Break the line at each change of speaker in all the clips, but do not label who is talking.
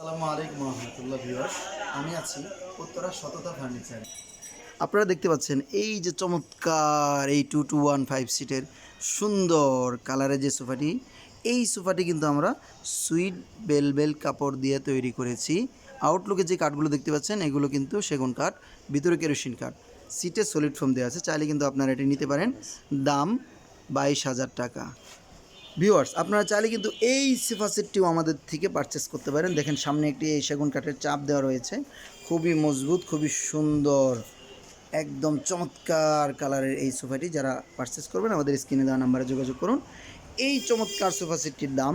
আসসালামু আলাইকুম রহমতুল্লাহ আমি আছি উত্তরা সততা ফার্নিচার। আপনারা দেখতে পাচ্ছেন এই যে চমৎকার এই টু টু ওয়ান ফাইভ সিটের সুন্দর কালারের যে সোফাটি, এই সোফাটি কিন্তু আমরা সুইট বেল বেল কাপড় দিয়ে তৈরি করেছি। আউটলুকে যে কাঠগুলো দেখতে পাচ্ছেন, এগুলো কিন্তু সেগুন কাঠ, ভিতরে কেরোসিন কাঠ। সিটে সলিড ফোম দেওয়া আছে, চাইলে কিন্তু আপনারা এটি নিতে পারেন। দাম বাইশ হাজার টাকা। ভিউয়ার্স আপনারা চাইলে কিন্তু এই সোফা সেটটিও আমাদের থেকে পারচেস করতে পারেন। দেখেন, সামনে একটি এই সেগুন কাঠের চাপ দেওয়া রয়েছে। খুবই মজবুত, খুবই সুন্দর, একদম চমৎকার কালারের এই সোফাটি যারা পারচেস করবেন, আমাদের স্ক্রিনে দেওয়া নাম্বারে যোগাযোগ করুন। এই চমৎকার সোফা সেটটির দাম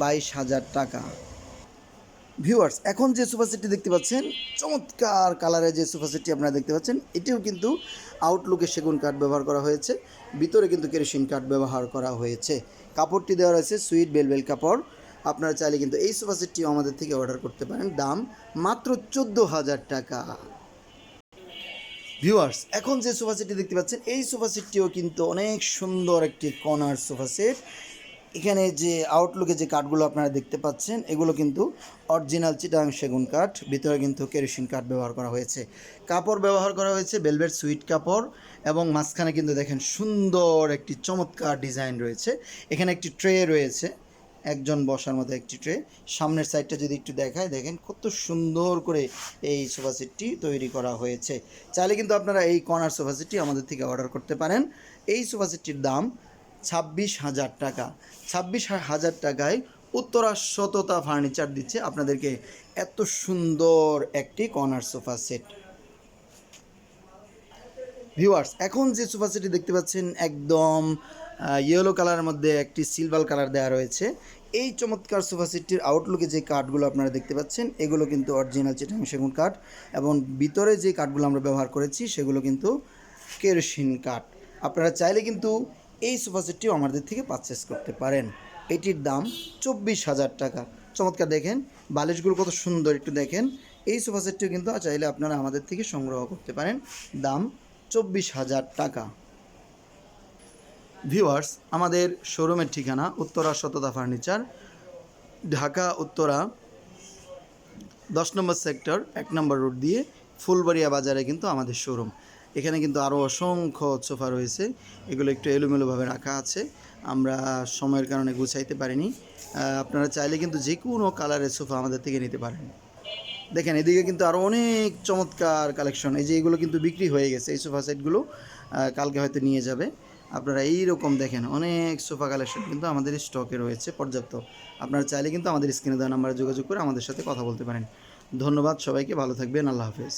বাইশ হাজার টাকা। ভিউয়ার্স, এখন যে সোফা সেটটি দেখতে পাচ্ছেন, চমৎকার কালারের যে সোফা সেটটি আপনারা দেখতে পাচ্ছেন, এটিও কিন্তু আউটলুকে সেগুন কাঠ ব্যবহার করা হয়েছে, ভিতরে কিন্তু কেরোসিন কাঠ ব্যবহার করা হয়েছে। কাপড়টি দেওয়া রয়েছে সুইট বেলবেল কাপড়। আপনারা চাইলে কিন্তু এই সোফা সেটটিও আমাদের থেকে অর্ডার করতে পারেন, দাম মাত্র চোদ্দ হাজার টাকা। ভিউয়ার্স, এখন যে সোফা সেটটি দেখতে পাচ্ছেন, এই সোফা সেটটিও কিন্তু অনেক সুন্দর একটি কর্নার সোফা সেট। এখানে যে আউটলুকে যে কাঠগুলো আপনারা দেখতে পাচ্ছেন, এগুলো কিন্তু অরিজিনাল চিটাং সেগুন কাঠ ভিতরে কিন্তু কেরোসিন কাঠ ব্যবহার করা হয়েছে। কাপড় ব্যবহার করা হয়েছে বেলভেট সুইট কাপড় এবং মাঝখানে কিন্তু দেখেন সুন্দর একটি চমৎকার ডিজাইন রয়েছে। এখানে একটি ট্রে রয়েছে, একজন বসার মতো একটি ট্রে সামনের সাইডটা যদি একটু দেখায় দেখেন কত সুন্দর করে এই সোফা সেটটি তৈরি করা হয়েছে। চাইলে কিন্তু আপনারা এই কর্নার সোফা সেটটি আমাদের থেকে অর্ডার করতে পারেন। এই সোফা সেটটির দাম ছাব্বিশ হাজার টাকা। ছাব্বিশ হাজার টাকায় উত্তরা সততা ফার্নিচার দিচ্ছে আপনাদেরকে এত সুন্দর একটি কর্নার সোফা সেট ভিউয়ার্স এখন যে সোফা সেটটি দেখতে পাচ্ছেন একদম ইয়েলো কালারের মধ্যে একটি সিলভার কালার দেওয়া রয়েছে। এই চমৎকার সোফা সেটটির আউটলুকে যে কাঠগুলো আপনারা দেখতে পাচ্ছেন, এগুলো কিন্তু অরিজিনাল চিটাং সেগুন কাঠ এবং ভিতরে যে কাঠগুলো আমরা ব্যবহার করেছি, সেগুলো কিন্তু কেরোসিন কাঠ আপনারা চাইলে কিন্তু এই সোফা সেটটিও আমাদের থেকে পারচেস করতে পারেন। এটির দাম চব্বিশ হাজার টাকা। চমৎকার দেখেন, বালিশগুলো কত সুন্দর একটু দেখেন। এই সোফা সেটটিও কিন্তু চাইলে আপনারা আমাদের থেকে সংগ্রহ করতে পারেন। দাম চব্বিশ হাজার টাকা। ভিউয়ার্স, আমাদের শোরুমের ঠিকানা উত্তরা সততা ফার্নিচার, ঢাকা উত্তরা, দশ নম্বর সেক্টর, এক নম্বর রোড দিয়ে ফুলবাড়িয়া বাজারে কিন্তু আমাদের শোরুম। এখানে কিন্তু আরও অসংখ্য সোফা রয়েছে। এগুলো একটু এলোমেলোভাবে রাখা আছে। আমরা সময়ের কারণে গুছাইতে পারিনি। আপনারা চাইলে কিন্তু যে কোনো কালারের সোফা আমাদের থেকে নিতে পারেন। দেখেন, এদিকে কিন্তু আরও অনেক চমৎকার কালেকশন। এই যে এগুলো কিন্তু বিক্রি হয়ে গেছে, এই সোফা সেটগুলো কালকে হয়তো নিয়ে যাবে। আপনারা এই রকম দেখেন, অনেক সোফা কালেকশন কিন্তু আমাদের স্টকে রয়েছে পর্যাপ্ত। আপনারা চাইলে কিন্তু আমাদের স্ক্রিনে দেওয়া নাম্বারে যোগাযোগ করে আমাদের সাথে কথা বলতে পারেন। ধন্যবাদ সবাইকে, ভালো থাকবেন, আল্লাহ হাফেজ।